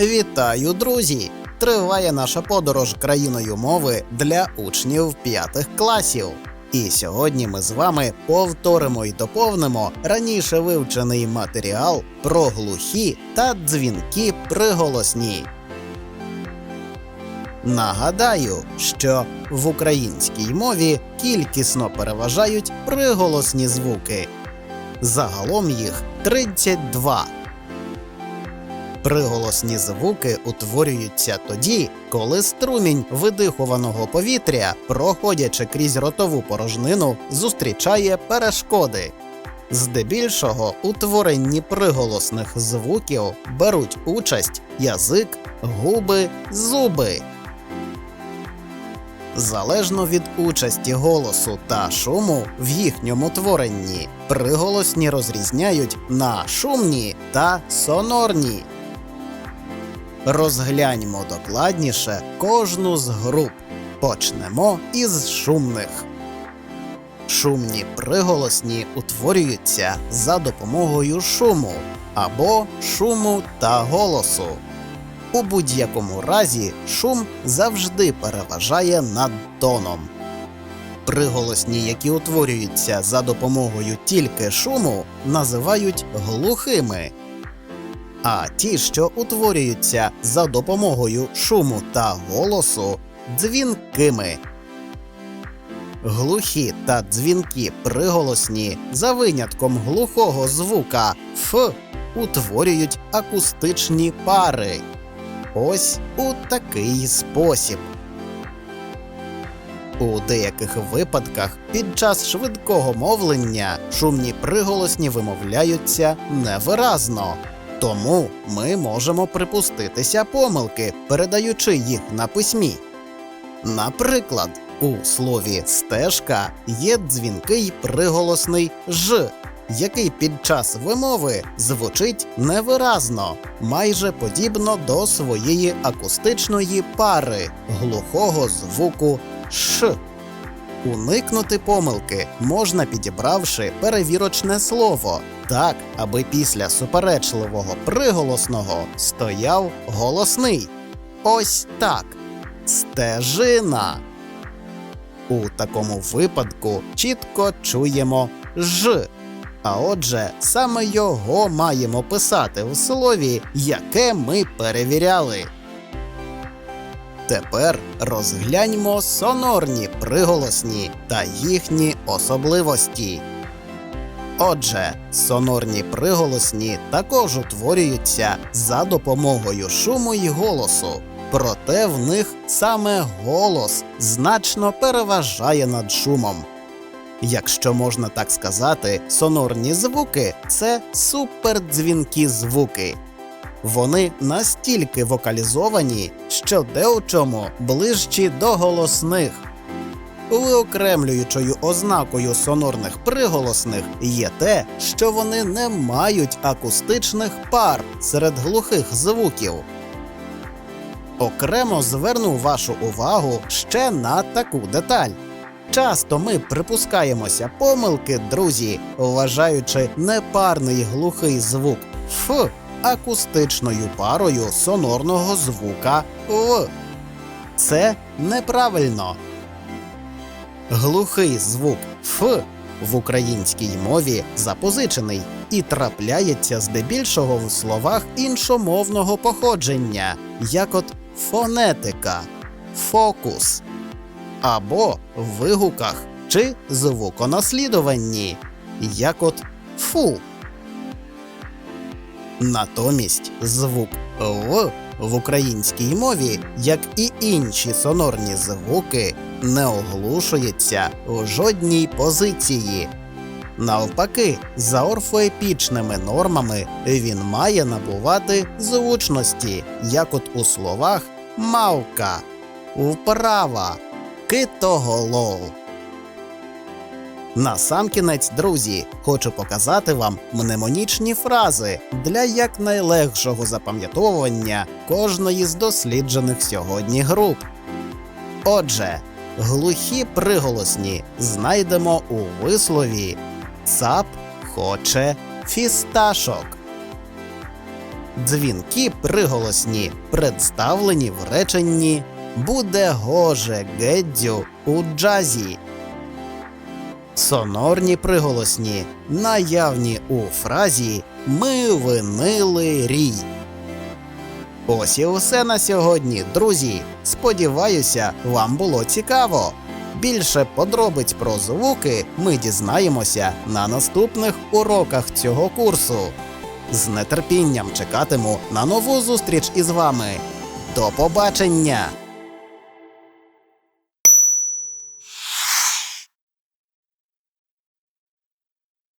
Вітаю, друзі! Триває наша подорож країною мови для учнів п'ятих класів. І сьогодні ми з вами повторимо і доповнимо раніше вивчений матеріал про глухі та дзвінкі приголосні. Нагадаю, що в українській мові кількісно переважають приголосні звуки. Загалом їх 32. Приголосні звуки утворюються тоді, коли струмінь видихуваного повітря, проходячи крізь ротову порожнину, зустрічає перешкоди. Здебільшого у творенні приголосних звуків беруть участь язик, губи, зуби. Залежно від участі голосу та шуму в їхньому творенні, приголосні розрізняють на шумні та сонорні. Розгляньмо докладніше кожну з груп. Почнемо із шумних. Шумні приголосні утворюються за допомогою шуму або шуму та голосу. У будь-якому разі шум завжди переважає над тоном. Приголосні, які утворюються за допомогою тільки шуму, називають глухими. А ті, що утворюються за допомогою шуму та голосу, дзвінкими. Глухі та дзвінкі приголосні за винятком глухого звука Ф утворюють акустичні пари. Ось у такий спосіб. У деяких випадках під час швидкого мовлення шумні приголосні вимовляються невиразно, тому ми можемо припуститися помилки, передаючи їх на письмі. Наприклад, у слові стежка є дзвінкий приголосний ж, який під час вимови звучить невиразно, майже подібно до своєї акустичної пари глухого звуку ш. Уникнути помилки можна підібравши перевірочне слово так, аби після суперечливого приголосного стояв голосний. Ось так. Стежина. У такому випадку чітко чуємо ж. А отже, саме його маємо писати в слові, яке ми перевіряли. Тепер розгляньмо сонорні приголосні та їхні особливості. Отже, сонорні приголосні також утворюються за допомогою шуму й голосу, проте в них саме голос значно переважає над шумом. Якщо можна так сказати, сонорні звуки це супердзвінкі звуки. Вони настільки вокалізовані, що де у чому ближчі до голосних. Виокремлюючою ознакою сонорних приголосних є те, що вони не мають акустичних пар серед глухих звуків. Окремо зверну вашу увагу ще на таку деталь. Часто ми припускаємося помилки, друзі, вважаючи непарний глухий звук Ф акустичною парою сонорного звука В. Це неправильно. Глухий звук Ф в українській мові запозичений і трапляється здебільшого в словах іншомовного походження, як от фонетика, фокус або в вигуках чи звуконаслідуванні, як от фу. Натомість звук В в українській мові, як і інші сонорні звуки, не оглушується в жодній позиції. Навпаки, за орфоепічними нормами він має набувати звучності, як от у словах мавка, вправа, китоголов. Насамкінець, друзі, хочу показати вам мнемонічні фрази для якнайлегшого запам'ятовування кожної з досліджених сьогодні груп. Отже, глухі приголосні знайдемо у вислові цап хоче фісташок. Дзвінки приголосні, представлені в реченні буде гоже геддю у джазі. Сонорні приголосні, наявні у фразі Ми винили рій. Ось і все на сьогодні, друзі. Сподіваюся, вам було цікаво. Більше подробиць про звуки ми дізнаємося на наступних уроках цього курсу. З нетерпінням чекатиму на нову зустріч із вами. До побачення!